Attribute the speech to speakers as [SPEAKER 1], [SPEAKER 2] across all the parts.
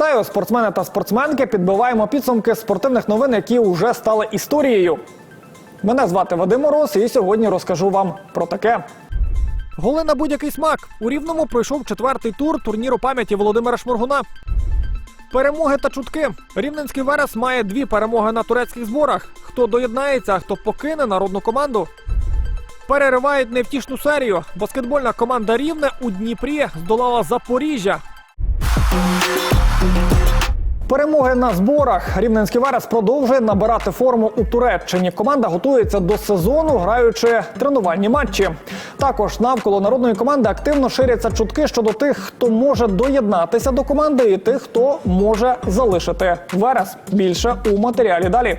[SPEAKER 1] Вітаю, спортсмени та спортсменки. Підбиваємо підсумки спортивних новин, які вже стали історією. Мене звати Вадим Мороз, і сьогодні розкажу вам про таке. Голи на будь-який смак. У рівному пройшов четвертий тур турніру пам'яті Володимира Шморгуна. Перемоги та чутки. Рівненський Верес має дві перемоги на турецьких зборах. Хто доєднається, хто покине народну команду. Переривають невтішну серію. Баскетбольна команда Рівне у Дніпрі здолала Запоріжжя. Перемоги на зборах. Рівненський Верес продовжує набирати форму у Туреччині. Команда готується до сезону, граючи тренувальні матчі. Також навколо народної команди активно ширяться чутки щодо тих, хто може доєднатися до команди, і тих, хто може залишити Верес. Більше у матеріалі далі.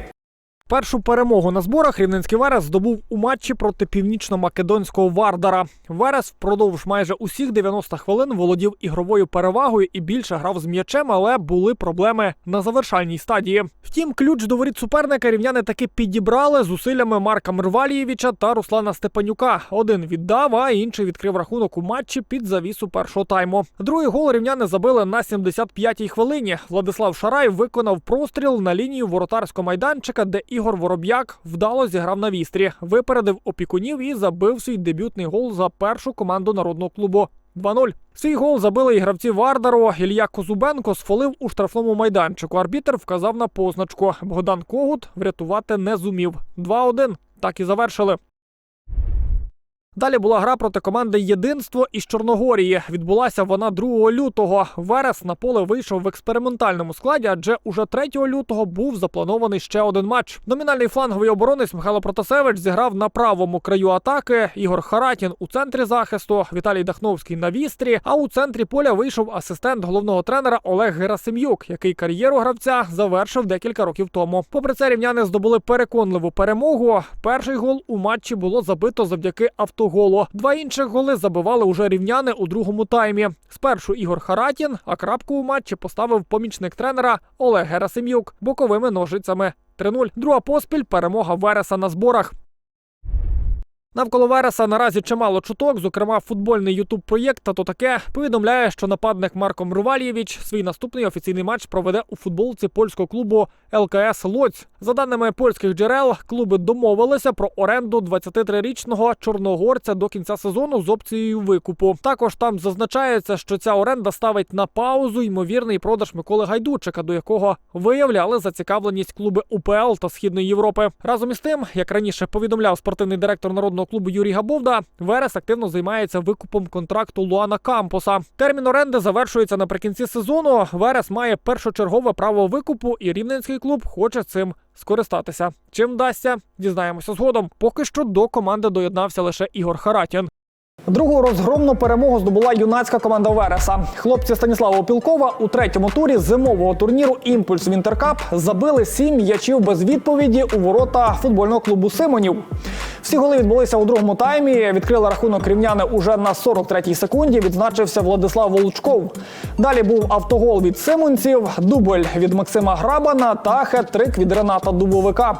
[SPEAKER 1] Першу перемогу на зборах рівненський Верес здобув у матчі проти північно-македонського Вардара. Верес впродовж майже усіх 90 хвилин володів ігровою перевагою і більше грав з м'ячем, але були проблеми на завершальній стадії. Втім, ключ до воріт суперника рівняни таки підібрали зусиллями Марка Мирвалієвича та Руслана Степанюка. Один віддав, а інший відкрив рахунок у матчі під завісу першого тайму. Другий гол рівняни забили на 75-й хвилині. Владислав Шарай виконав простріл на лінію воротарського майданчика, де Ігор Вороб'як вдало зіграв на вістрі, випередив опікунів і забив свій дебютний гол за першу команду народного клубу. 2-0. Свій гол забили і гравці Вардару. Ілья Козубенко сфолив у штрафному майданчику. Арбітер вказав на позначку. Богдан Когут врятувати не зумів. 2-1. Так і завершили. Далі була гра проти команди Єдинство із Чорногорії. Відбулася вона 2 лютого. Верес на поле вийшов в експериментальному складі, адже уже 3 лютого був запланований ще один матч. Номінальний фланговий оборонець Михайло Протасевич зіграв на правому краю атаки. Ігор Харатін у центрі захисту, Віталій Дахновський на вістрі. А у центрі поля вийшов асистент головного тренера Олег Герасим'юк, який кар'єру гравця завершив декілька років тому. Попри це, рівняни здобули переконливу перемогу. Перший гол у матчі було забито завдяки автоголу. Два інших голи забивали уже рівняни у другому таймі. Спершу Ігор Харатін, а крапку у матчі поставив помічник тренера Олег Герасим'юк боковими ножицями. 3-0. Друга поспіль перемога Вереса на зборах. Навколо Вереса наразі чимало чуток, зокрема футбольний ютуб проєкт та то таке повідомляє, що нападник Марко Мрувалєвич свій наступний офіційний матч проведе у футболці польського клубу ЛКС Лоць. За даними польських джерел, клуби домовилися про оренду 23-річного чорногорця до кінця сезону з опцією викупу. Також там зазначається, що ця оренда ставить на паузу ймовірний продаж Миколи Гайдучика, до якого виявляли зацікавленість клуби УПЛ та Східної Європи. Разом із тим, як раніше повідомляв спортивний директор народного клубу Юрій Габовда, Верес активно займається викупом контракту Луана Кампоса. Термін оренди завершується наприкінці сезону. Верес має першочергове право викупу, і рівненський клуб хоче цим скористатися. Чим вдасться, дізнаємося згодом. Поки що до команди доєднався лише Ігор Харатін. Другу розгромну перемогу здобула юнацька команда Вереса. Хлопці Станіслава Опілкова у третьому турі зимового турніру Імпульс Вінтеркап забили сім м'ячів без відповіді у ворота футбольного клубу Симонів. Всі голи відбулися у другому таймі. Відкрили рахунок рівняни уже на 43-й секунді. Відзначився Владислав Волчков. Далі був автогол від Симонців, дубль від Максима Грабана та хет-трик від Рената Дубовика.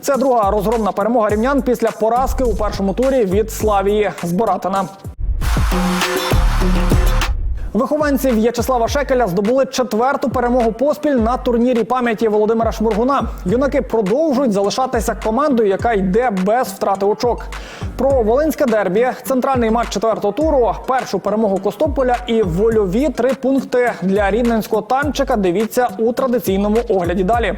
[SPEAKER 1] Це друга розгромна перемога рівнян після поразки у першому турі від Славії з Боратина. Вихованці В'ячеслава Шекеля здобули четверту перемогу поспіль на турнірі пам'яті Володимира Шмургуна. Юнаки продовжують залишатися командою, яка йде без втрати очок. Про Волинське дербі, центральний матч четвертого туру, першу перемогу Костополя і вольові три пункти для рівненського танчика. Дивіться у традиційному огляді далі.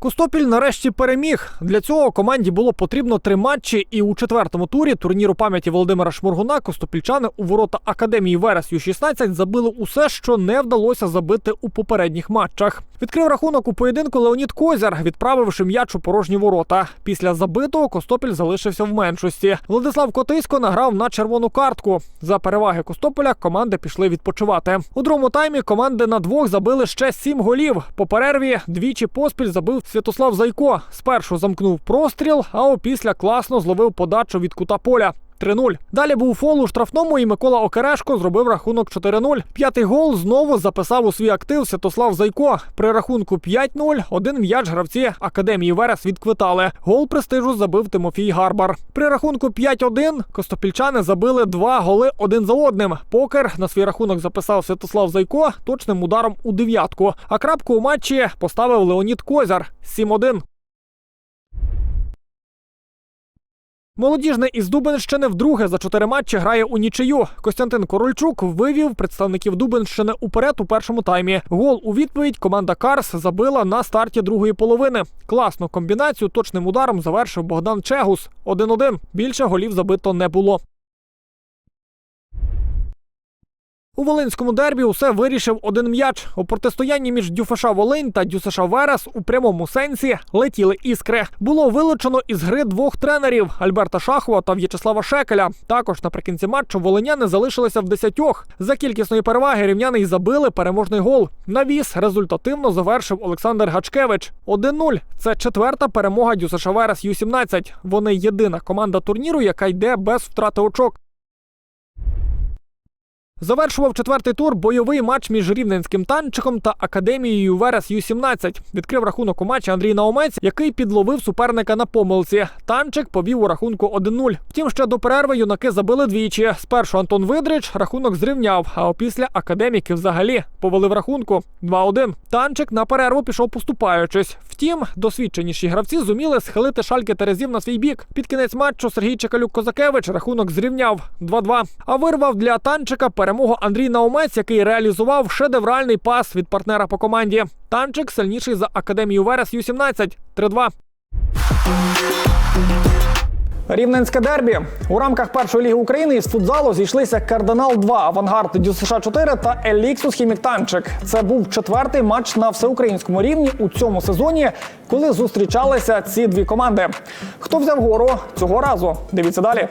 [SPEAKER 1] Костопіль нарешті переміг. Для цього команді було потрібно три матчі, і у четвертому турі турніру пам'яті Володимира Шморгуна костопільчани у ворота академії Верес Ю-16 забили усе, що не вдалося забити у попередніх матчах. Відкрив рахунок у поєдинку Леонід Козяр, відправивши м'яч у порожні ворота. Після забитого Костопіль залишився в меншості. Владислав Котисько награв на червону картку. За переваги Костополя команди пішли відпочивати. У другому таймі команди на двох забили ще сім голів. По перерві двічі поспіль забив Святослав Зайко. Спершу замкнув простріл, а опісля класно зловив подачу від кута поля. 3-0. Далі був фол у штрафному, і Микола Окерешко зробив рахунок 4-0. П'ятий гол знову записав у свій актив Святослав Зайко. При рахунку 5-0 один м'яч гравці академії Верес відквитали. Гол престижу забив Тимофій Гарбар. При рахунку 5-1 костопільчани забили два голи один за одним. Покер на свій рахунок записав Святослав Зайко точним ударом у дев'ятку. А крапку у матчі поставив Леонід Козяр 7-1. Молодіжний із Дубенщини вдруге за чотири матчі грає у нічию. Костянтин Корольчук вивів представників Дубенщини уперед у першому таймі. Гол у відповідь команда Карс забила на старті другої половини. Класну комбінацію точним ударом завершив Богдан Чегус. 1-1. Більше голів забито не було. У Волинському дербі усе вирішив один м'яч. У протистоянні між ДЮФШ Волинь та ДЮСШ Верес у прямому сенсі летіли іскри. Було вилучено із гри двох тренерів Альберта Шахова та В'ячеслава Шекеля. Також наприкінці матчу волиняни залишилися в десятьох. За кількісної переваги рівняни й забили переможний гол. Навіс результативно завершив Олександр Гачкевич. 1-0. Це четверта перемога ДЮСШ Верес Ю-17. Вони єдина команда турніру, яка йде без втрати очок. Завершував четвертий тур бойовий матч між рівненським танчиком та академією Верес Ю-17. Відкрив рахунок у матчі Андрій Наумець, який підловив суперника на помилці. Танчик повів у рахунку 1-0. Втім, ще до перерви юнаки забили двічі. Спершу Антон Видрич рахунок зрівняв, а опісля академіки взагалі повели в рахунку 2-1. Танчик на перерву пішов поступаючись. Втім, досвідченіші гравці зуміли схилити шальки Терезів на свій бік. Під кінець матчу Сергій Чекалюк-Козакевич рахунок зрівняв 2-2. А вирвав для танчика перемогу Андрій Наумець, який реалізував шедевральний пас від партнера по команді. Танчик сильніший за академію Верес Ю-17 3-2. Рівненське дербі у рамках першої ліги України із футзалу зійшлися Кардинал 2 Авангард ДЮСШ 4 та Еліксус Хімік Танчик. Це був четвертий матч на всеукраїнському рівні у цьому сезоні, коли зустрічалися ці дві команди. Хто взяв гору цього разу? Дивіться далі.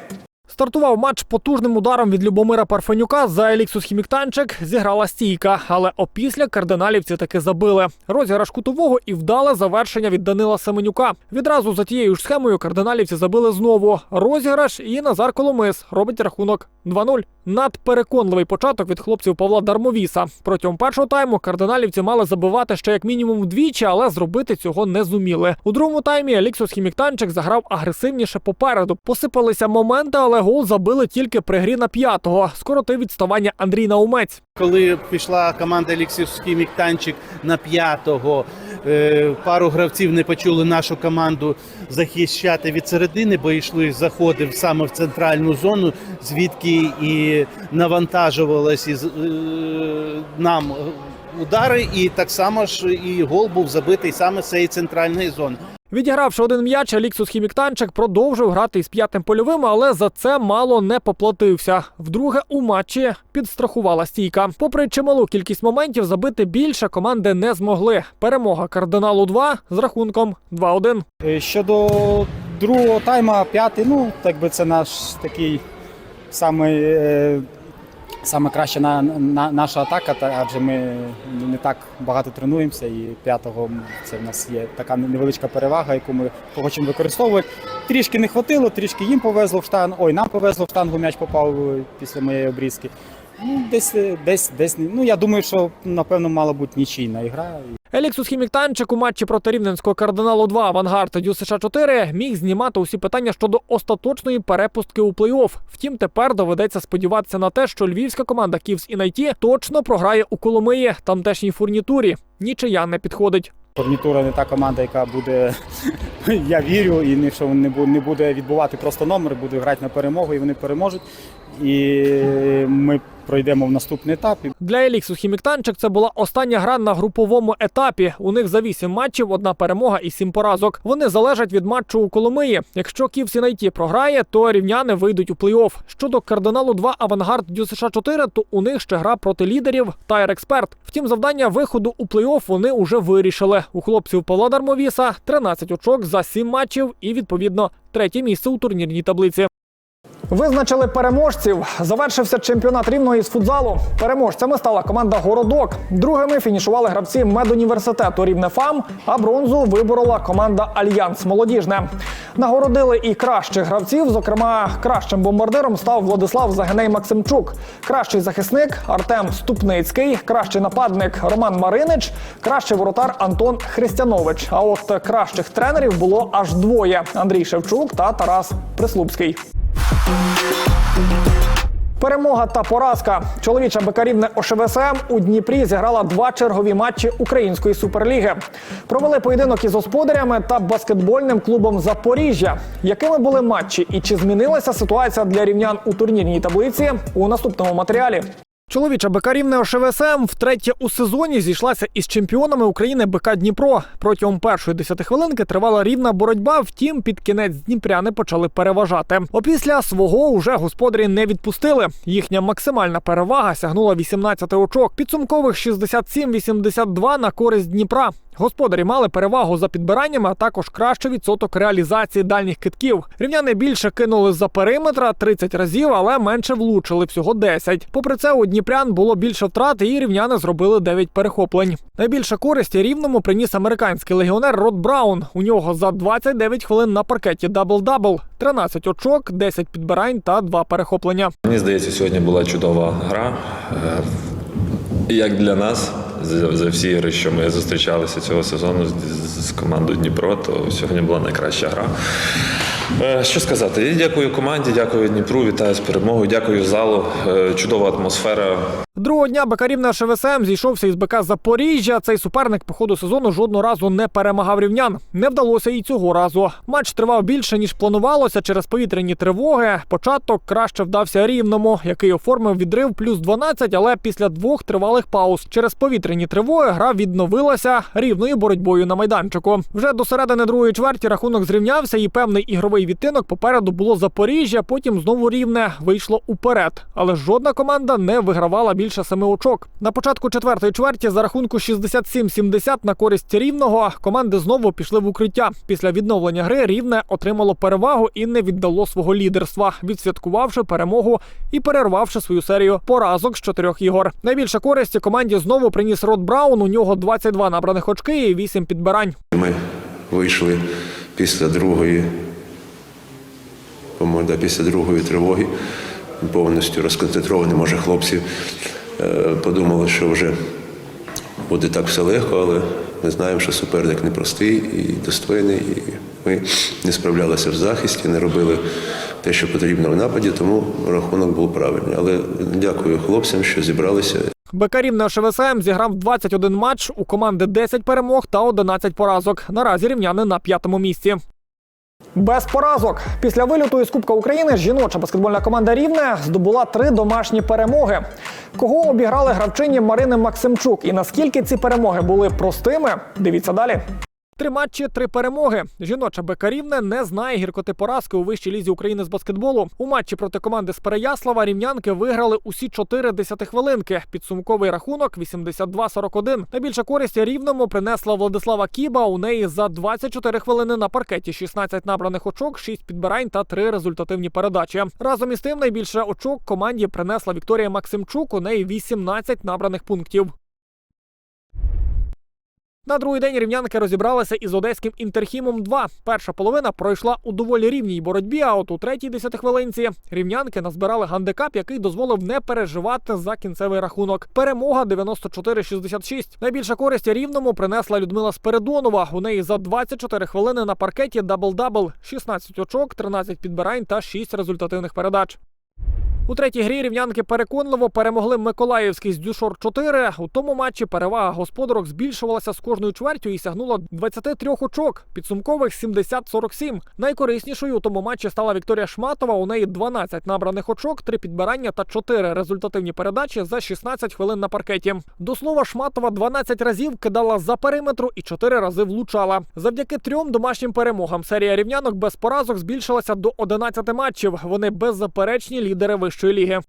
[SPEAKER 1] Стартував матч потужним ударом від Любомира Парфенюка за Еліксус Хіміктанчик. Зіграла стійка, але опісля кардиналівці таки забили. Розіграш кутового і вдале завершення від Данила Семенюка. Відразу за тією ж схемою кардиналівці забили знову. Розіграш і Назар Коломис робить рахунок 2-0. Надпереконливий початок від хлопців Павла Дармовіса. Протягом першого тайму кардиналівці мали забивати ще як мінімум вдвічі, але зробити цього не зуміли. У другому таймі Еліксус Хіміктанчик заграв агресивніше попереду. Посипалися моменти, але гол забили тільки при грі на п'ятого. Скоротив відставання Андрій Наумець.
[SPEAKER 2] Коли пішла команда Еліксівський Міктанчик на п'ятого, е, пару гравців не почули нашу команду захищати від середини, бо йшли заходи саме в центральну зону, звідки і навантажувалися із, е, нам удари, і так само ж і гол був забитий саме з цієї центральної зони.
[SPEAKER 1] Відігравши один м'яч, Еліксус Хіміктанчик продовжив грати із п'ятим польовим, але за це мало не поплатився. Вдруге у матчі підстрахувала стійка. Попри чималу кількість моментів, забити більше команди не змогли. Перемога кардиналу 2 з рахунком 2-1.
[SPEAKER 3] Е, Щодо другого тайма, п'ятий, ну так би це наш такий самий, е, саме краще на, на, наша атака, та, адже ми не так багато тренуємося, і п'ятого це в нас є така невеличка перевага, яку ми хочемо використовувати. Трішки не хватило, трішки їм повезло в штангу, ой, нам повезло в штангу, м'яч попав е, після моєї обрізки. Ну, десь, е, десь, десь, ну я думаю, що напевно мала бути нічийна ігра.
[SPEAKER 1] Еліксус Хіміктанчик у матчі проти рівненського кардиналу 2 Авангард та ДЮСШ 4 міг знімати усі питання щодо остаточної перепустки у плей-офф. Втім, тепер доведеться сподіватися на те, що львівська команда Ківс і Найті точно програє у Коломиї тамтешній фурнітурі. Нічия не підходить.
[SPEAKER 3] Фурнітура не та команда, яка буде, я вірю, і що не буде відбувати просто номер, буде грати на перемогу, і вони переможуть. І ми пройдемо в наступний етап.
[SPEAKER 1] Для Еліксус Хіміктанчик це була остання гра на груповому етапі. У них за вісім матчів одна перемога і сім поразок. Вони залежать від матчу у Коломиї. Якщо Ківс і Найті програє, то рівняни вийдуть у плей-офф. Щодо кардиналу 2 Авангард ДЮСШ 4 то у них ще гра проти лідерів Тайр Експерт. Втім, завдання виходу у плей-офф вони уже вирішили. У хлопців Павла Дармовіса 13 очок за 7 матчів і відповідно третє місце у турнірній таблиці. Визначили переможців. Завершився чемпіонат рівного із футзалу. Переможцями стала команда Городок. Другими фінішували гравці медуніверситету Рівне ФАМ, а бронзу виборола команда Альянс Молодіжне. Нагородили і кращих гравців. Зокрема, кращим бомбардиром став Владислав Загиней Максимчук, кращий захисник Артем Ступницький, кращий нападник Роман Маринич, кращий воротар Антон Христянович. А от кращих тренерів було аж двоє: Андрій Шевчук та Тарас Прислупський. Перемога та поразка. Чоловіча бекарівне ОШВСМ у Дніпрі зіграла два чергові матчі Української суперліги. Провели поєдинок із господарями та баскетбольним клубом Запоріжжя. Якими були матчі і чи змінилася ситуація для рівнян у турнірній таблиці у наступному матеріалі? Чоловіча БК Рівне втретє у сезоні зійшлася із чемпіонами України БК Дніпро. Протягом першої десятихвилинки тривала рівна боротьба. Втім, під кінець дніпряни почали переважати. Опісля свого уже господарі не відпустили. Їхня максимальна перевага сягнула 18 очок. Підсумкових 67-82 на користь Дніпра. Господарі мали перевагу за підбираннями, а також кращий відсоток реалізації дальніх китків. Рівняни більше кинули за периметра 30 разів, але менше влучили всього 10. Попри це, у Дніпрян було більше втрат, і рівняни зробили 9 перехоплень. Найбільше користі рівному приніс американський легіонер Рот Браун. У нього за 29 хвилин на паркеті дабл-дабл, 13 очок, 10 підбирань та 2 перехоплення.
[SPEAKER 4] Мені здається, сьогодні була чудова гра. Е, Як для нас, за, за всі ігри, що ми зустрічалися цього сезону з, з- командою Дніпро, то сьогодні була найкраща гра. Е, Що сказати? Дякую команді, дякую Дніпру, вітаю з перемогою, дякую залу. Е, Чудова атмосфера.
[SPEAKER 1] Другого дня Бекарівна ШВСМ зійшовся із БК Запоріжжя. Цей суперник по ходу сезону жодного разу не перемагав рівнян. Не вдалося і цього разу. Матч тривав більше ніж планувалося через повітряні тривоги. Початок краще вдався рівному, який оформив відрив плюс 12, але після двох тривалих пауз через повітряні тривоги гра відновилася рівною боротьбою на майданчику. Вже до середини другої чверті рахунок зрівнявся, і певний ігровий відтинок попереду було Запоріжжя. Потім знову рівне вийшло уперед. Але жодна команда не вигравала більше семи очок. На початку четвертої чверті за рахунку 67-70 на користь рівного команди знову пішли в укриття. Після відновлення гри рівне отримало перевагу і не віддало свого лідерства, відсвяткувавши перемогу і перервавши свою серію поразок з чотирьох ігор. Найбільше користі команді знову приніс Рот Браун. У нього 22 набраних очки і 8 підбирань.
[SPEAKER 5] Ми вийшли після другої, по-моєму, після другої тривоги, повністю розконцентровані. Може, хлопці подумали, що вже буде так все легко, але ми знаємо, що суперник непростий і достойний. І ми не справлялися в захисті, не робили те, що потрібно в нападі, тому рахунок був правильний. Але дякую хлопцям, що зібралися
[SPEAKER 1] Бекарів на ШВСМ зіграв 21 матч. У команди 10 перемог та 11 поразок. Наразі рівняни на п'ятому місці. Без поразок після виліту із Кубка України жіноча баскетбольна команда Рівне здобула три домашні перемоги. Кого обіграли гравчині Марини Максимчук і наскільки ці перемоги були простими? Дивіться далі. Три матчі, три перемоги. Жіноча БК Рівне не знає гіркоти поразки у вищій лізі України з баскетболу. У матчі проти команди з Переяслава рівнянки виграли усі чотири десятихвилинки. Підсумковий рахунок 82-41. Найбільше користі рівному принесла Владислава Кіба. У неї за 24 хвилини на паркеті 16 набраних очок, 6 підбирань та 3 результативні передачі. Разом із тим найбільше очок команді принесла Вікторія Максимчук. У неї 18 набраних пунктів. На другий день рівнянки розібралися із одеським інтерхімом 2 Перша половина пройшла у доволі рівній боротьбі. А от у третій десятихвилинці рівнянки назбирали гандикап, який дозволив не переживати за кінцевий рахунок. Перемога 94-66. Найбільше користі рівному принесла Людмила Спиридонова. У неї за 24 хвилини на паркеті дабл-дабл, 16 очок, 13 підбирань та 6 результативних передач. У третій грі рівнянки переконливо перемогли Миколаївський з Дюшор 4. У тому матчі перевага господарок збільшувалася з кожною чвертю і сягнула 23 очок, підсумкових 70-47. Найкориснішою у тому матчі стала Вікторія Шматова. У неї 12 набраних очок, 3 підбирання та 4 результативні передачі за 16 хвилин на паркеті. До слова, Шматова 12 разів кидала за периметру і 4 рази влучала. Завдяки трьом домашнім перемогам серія рівнянок без поразок збільшилася до 11 матчів. Вони беззаперечні лідери вищої ліги.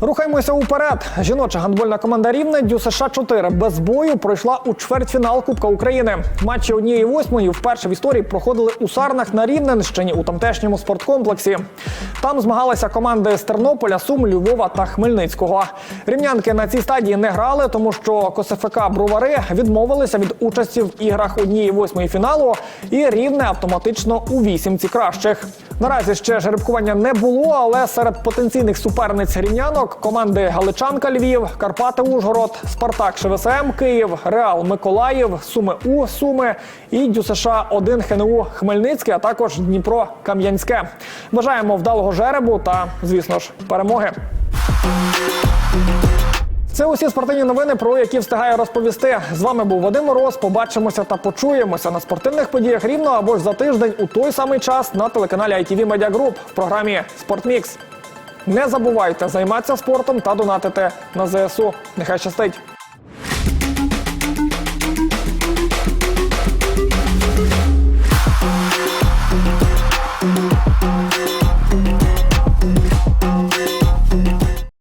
[SPEAKER 1] Рухаємося уперед. Жіноча гандбольна команда Рівне Дю США 4 без бою пройшла у чвертьфінал Кубка України. Матчі однієї восьмої вперше в історії проходили у Сарнах на Рівненщині у тамтешньому спорткомплексі. Там змагалися команди з Тернополя, Сум, Львова та Хмельницького. Рівнянки на цій стадії не грали, тому що КСФК Бровари відмовилися від участі в іграх однієї восьмої фіналу, і рівне автоматично у вісімці кращих. Наразі ще жеребкування не було, але серед потенційних суперниць рівнянок команди Галичанка Львів, Карпати Ужгород, Спартак ШВСМ Київ, Реал Миколаїв, Суми У Суми і ДЮСШ 1 ХНУ Хмельницький, а також Дніпро Кам'янське. Бажаємо вдалого жеребу та, звісно ж, перемоги. Це усі спортивні новини, про які встигаю розповісти. З вами був Вадим Мороз. Побачимося та почуємося на спортивних подіях рівно або ж за тиждень у той самий час на телеканалі ITV Media Group в програмі Спортмікс. Не забувайте займатися спортом та донатити на ЗСУ. Нехай щастить!